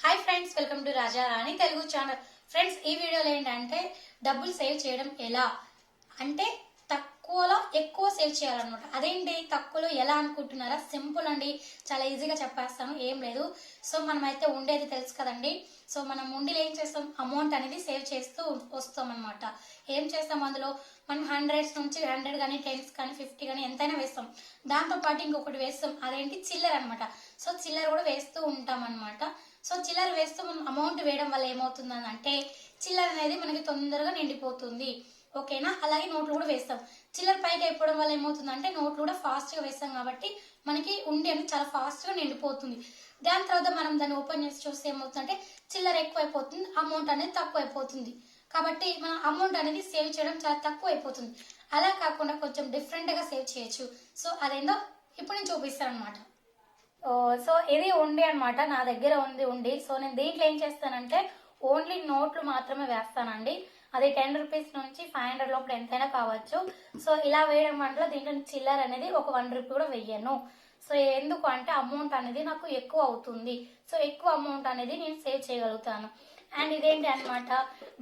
Hi friends welcome to Raja Rani Telugu channel friends ఈ వీడియోలో ఏంటంటే డబ్బులు సేవ్ చేయడం ఎలా? అంటే తక్కువలో ఎక్కువ సేవ్ చేయాలన్నమాట. అదేంటి? తక్కువలో ఎలా అనుకుంటున్నారా? సింపుల్ అండి. చాలా ఈజీగా చెప్పేస్తాను. ఏం లేదు. సో మనమైతే ఉండేది తెలుసు కదండి. సో మనం ఉండిలో ఏం చేస్తాం? అమౌంట్ అనేది సేవ్ చేస్తూ వస్తాం అనమాట ఏం చేస్తాం అందులో? మనం హండ్రెడ్స్ నుంచి హండ్రెడ్ కానీ టెన్స్ కానీ ఫిఫ్టీ కానీ ఎంతైనా వేస్తాం. దాంతో పాటు ఇంకొకటి వేస్తాం. అదేంటి? చిల్లర అనమాట సో చిల్లర కూడా వేస్తూ ఉంటాం అనమాట సో చిల్లర వేస్తూ మనం అమౌంట్ వేయడం వల్ల ఏమవుతుంది అంటే చిల్లర అనేది మనకి తొందరగా నిండిపోతుంది. ఓకేనా? అలాగే నోట్లు కూడా వేస్తాం. చిల్లర పైకి అయిపోవడం వల్ల ఏమవుతుందంటే నోట్లు కూడా ఫాస్ట్గా వేస్తాం కాబట్టి మనకి ఉండి అనేది చాలా ఫాస్ట్గా నిండిపోతుంది. దాని తర్వాత మనం దాన్ని ఓపెన్ చేసి చూస్తే ఏమవుతుందంటే చిల్లర ఎక్కువైపోతుంది అమౌంట్ అనేది తక్కువైపోతుంది. కాబట్టి మన అమౌంట్ అనేది సేవ్ చేయడం చాలా తక్కువ అయిపోతుంది అలా కాకుండా కొంచెం డిఫరెంట్గా సేవ్ చేయొచ్చు. సో అదేందో ఇప్పుడు నేను చూపిస్తాను అనమాట సో ఇది ఉండి అనమాట నా దగ్గర ఉంది ఉండి. సో నేను దీంట్లో ఏం చేస్తానంటే ఓన్లీ నోట్లు మాత్రమే వేస్తానండి. అది టెన్ రూపీస్ నుంచి ఫైవ్ హండ్రెడ్ లోపల ఎంతైనా కావచ్చు. సో ఇలా వేయడం వల్ల దీంట్లో చిల్లర అనేది ఒక వన్ రూపీ కూడా వెయ్యను. సో ఎందుకు అంటే అమౌంట్ అనేది నాకు ఎక్కువ అవుతుంది. సో ఎక్కువ అమౌంట్ అనేది నేను సేవ్ చేయగలుగుతాను. అండ్ ఇదేంటి అనమాట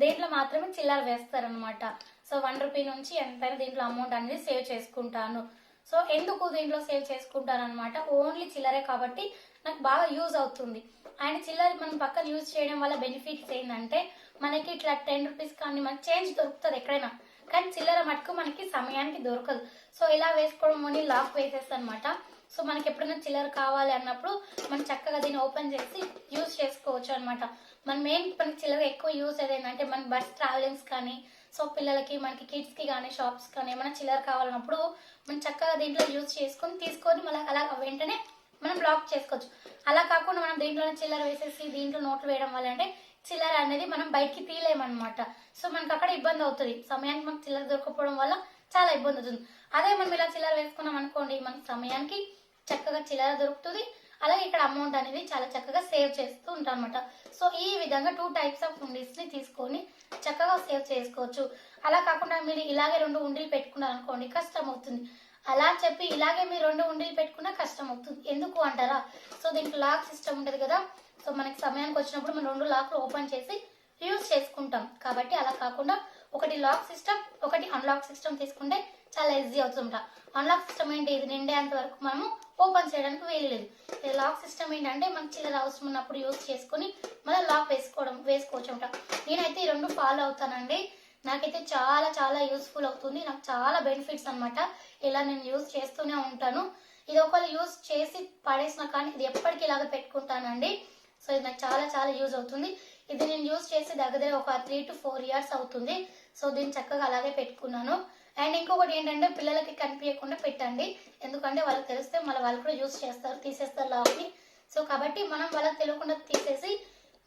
దీంట్లో మాత్రమే చిల్లర వేస్తారనమాట సో వన్ రూపీ నుంచి ఎంతైనా దీంట్లో అమౌంట్ అనేది సేవ్ చేసుకుంటాను. సో ఎందుకు దీంట్లో సేవ్ చేసుకుంటాను అనమాట ఓన్లీ చిల్లరే కాబట్టి నాకు బాగా యూజ్ అవుతుంది. అండ్ చిల్లర మనం పక్కన యూజ్ చేయడం వల్ల బెనిఫిట్స్ ఏంటంటే మనకి ఇట్లా టెన్ రూపీస్ కానీ మనకి చేంజ్ దొరుకుతుంది ఎక్కడైనా కానీ చిల్లర మటుకు మనకి సమయానికి దొరకదు. సో ఇలా వేసుకోవడం అని లాక్ వేసేస్తా అనమాట సో మనకి ఎప్పుడైనా చిల్లర కావాలి అన్నప్పుడు మనం చక్కగా దీన్ని ఓపెన్ చేసి యూజ్ చేసుకోవచ్చు అనమాట మన మెయిన్ మనకి చిల్లర ఎక్కువ యూజ్ అదేంటంటే మన బస్ ట్రావెలింగ్స్ కానీ సో పిల్లలకి మనకి కిడ్స్కి కానీ షాప్స్ కానీ ఏమైనా చిల్లర కావాలన్నప్పుడు మనం చక్కగా దీంట్లో యూజ్ చేసుకొని తీసుకొని మళ్ళీ అలా వెంటనే మనం బ్లాక్ చేసుకోవచ్చు. అలా కాకుండా మనం దీంట్లోనే చిల్లర వేసేసి దీంట్లో నోట్లు వేయడం వల్ల అంటే చిల్లర అనేది మనం బయటికి తీయలేమన్నమాట. సో మనకు అక్కడ ఇబ్బంది అవుతుంది. సమయానికి మనకు చిల్లర దొరకపోవడం వల్ల చాలా ఇబ్బంది అవుతుంది. అదే మనం ఇలా చిల్లర వేసుకున్నాం అనుకోండి మనకి సమయానికి చక్కగా చిల్లర దొరుకుతుంది. అలాగే ఇక్కడ అమౌంట్ అనేది చాలా చక్కగా సేవ్ చేస్తూ ఉంటాం అనమాట సో ఈ విధంగా టూ టైప్స్ ఆఫ్ ఉండీస్ని తీసుకొని చక్కగా సేవ్ చేసుకోవచ్చు. అలా కాకుండా మీరు ఇలాగే రెండు ఉండీలు పెట్టుకున్నారనుకోండి కష్టం అవుతుంది అలా చెప్పి ఇలాగే మీరు రెండు ఉండీలు పెట్టుకున్నా కష్టం అవుతుంది ఎందుకు అంటారా? సో దీనికి లాక్ సిస్టమ్ ఉంటుంది కదా. సో మనకి సమయానికి వచ్చినప్పుడు మనం రెండు లాక్లు ఓపెన్ చేసి యూజ్ చేసుకుంటాం. కాబట్టి అలా కాకుండా ఒకటి లాక్ సిస్టమ్ ఒకటి అన్లాక్ సిస్టమ్ తీసుకుంటే చాలా ఈజీ అవుతుంట అన్లాక్ సిస్టమ్ ఏంటి? ఇది నిండేంత వరకు మనము ఓపెన్ చేయడానికి వేయలేదు లాక్ సిస్టమ్ ఏంటంటే మనకి చిల్లర అవసరం ఉన్నప్పుడు యూస్ చేసుకొని మళ్ళీ లాక్ వేసుకోవడం వేసుకోవచ్చు అంట. నేనైతే ఈ రెండు ఫాలో అవుతానండి. నాకైతే చాలా చాలా యూస్ఫుల్ అవుతుంది. నాకు చాలా బెనిఫిట్స్ అన్నమాట. ఇలా నేను యూస్ చేస్తూనే ఉంటాను. ఇది ఒకవేళ యూజ్ చేసి పడేసిన కానీ ఇది ఎప్పటికీ ఇలాగ పెట్టుకుంటానండి. సో ఇది నాకు చాలా చాలా యూజ్ అవుతుంది. ఇది నేను యూజ్ చేసి దగ్గర ఒక త్రీ టు ఫోర్ ఇయర్స్ అవుతుంది. సో దీన్ని చక్కగా అలాగే పెట్టుకున్నాను. అండ్ ఇంకొకటి ఏంటంటే పిల్లలకి కనిపించకుండా పెట్టండి. ఎందుకంటే వాళ్ళకి తెలిస్తే మళ్ళీ వాళ్ళు కూడా యూజ్ చేస్తారు తీసేస్తారు లాక్ని సో కాబట్టి మనం వాళ్ళకి తెలియకుండా తీసేసి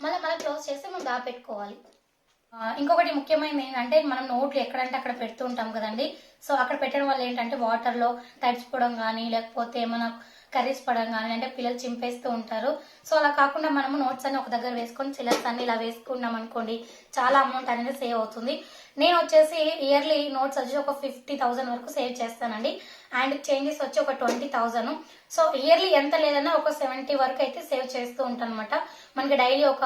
మళ్ళీ మళ్ళీ క్లోజ్ చేసి మనం దాపెట్టుకోవాలి పెట్టుకోవాలి. ఇంకొకటి ముఖ్యమైనది ఏంటంటే మనం నోట్లు ఎక్కడంటే అక్కడ పెడుతూ ఉంటాం కదండి. సో అక్కడ పెట్టడం వల్ల ఏంటంటే వాటర్లో తడిచిపోవడం కానీ లేకపోతే ఏమైనా కర్రీస్ పడడం కానీ అంటే పిల్లలు చింపేస్తూ ఉంటారు. సో అలా కాకుండా మనము నోట్స్ అన్ని ఒక దగ్గర వేసుకొని చిల్లర్స్ అన్ని ఇలా వేసుకున్నాం అనుకోండి చాలా అమౌంట్ అనేది సేవ్ అవుతుంది. నేను వచ్చేసి ఇయర్లీ నోట్స్ వచ్చి ఒక ఫిఫ్టీ థౌసండ్ వరకు సేవ్ చేస్తానండి. అండ్ చేంజెస్ వచ్చి ఒక ట్వంటీ థౌసండ్. సో ఇయర్లీ ఎంత లేదన్నా ఒక సెవెంటీ వరకు అయితే సేవ్ చేస్తూ ఉంటాను అనమాట మనకి డైలీ ఒక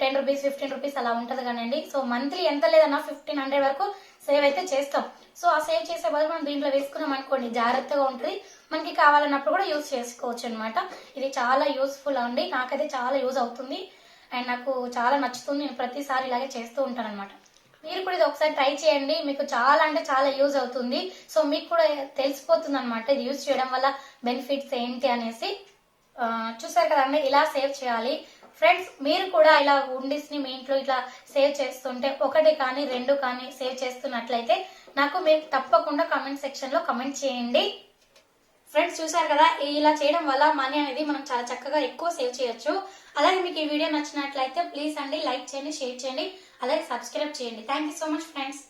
టెన్ రూపీస్ ఫిఫ్టీన్ రూపీస్ అలా ఉంటుంది కానండి. సో మంత్లీ ఎంత లేదన్నా ఫిఫ్టీన్ హండ్రెడ్ వరకు సేవ్ అయితే చేస్తాం. సో ఆ సేవ్ చేసే బదులు మనం దీంట్లో వేసుకున్నాం అనుకోండి జాగ్రత్తగా ఉంటుంది. మనకి కావాలన్నప్పుడు కూడా యూజ్ చేసుకోవచ్చు అనమాట ఇది చాలా యూస్ఫుల్ అండి. నాకైతే చాలా యూజ్ అవుతుంది. అండ్ నాకు చాలా నచ్చుతుంది. నేను ప్రతిసారి ఇలాగే చేస్తూ ఉంటాను అనమాట మీరు కూడా ఇది ఒకసారి ట్రై చేయండి. మీకు చాలా అంటే చాలా యూజ్ అవుతుంది. సో మీకు కూడా తెలిసిపోతుంది అనమాట ఇది యూజ్ చేయడం వల్ల బెనిఫిట్స్ ఏంటి అనేసి. చూసారు కదండి ఇలా సేవ్ చేయాలి. ఫ్రెండ్స్ మీరు కూడా ఇలా ఉండిస్ని మీ ఇంట్లో ఇట్లా సేవ్ చేస్తుంటే ఒకటి కానీ రెండు కానీ సేవ్ చేస్తున్నట్లయితే నాకు మీరు తప్పకుండా కమెంట్ సెక్షన్లో కమెంట్ చేయండి. ఫ్రెండ్స్ చూసారు కదా ఇలా చేయడం వల్ల మనీ అనేది మనం చాలా చక్కగా ఎక్కువ సేవ్ చేయొచ్చు. అలాగే మీకు ఈ వీడియో నచ్చినట్లయితే ప్లీజ్ అండి లైక్ చేయండి షేర్ చేయండి. అలాగే సబ్స్క్రైబ్ చేయండి. Thank you so much friends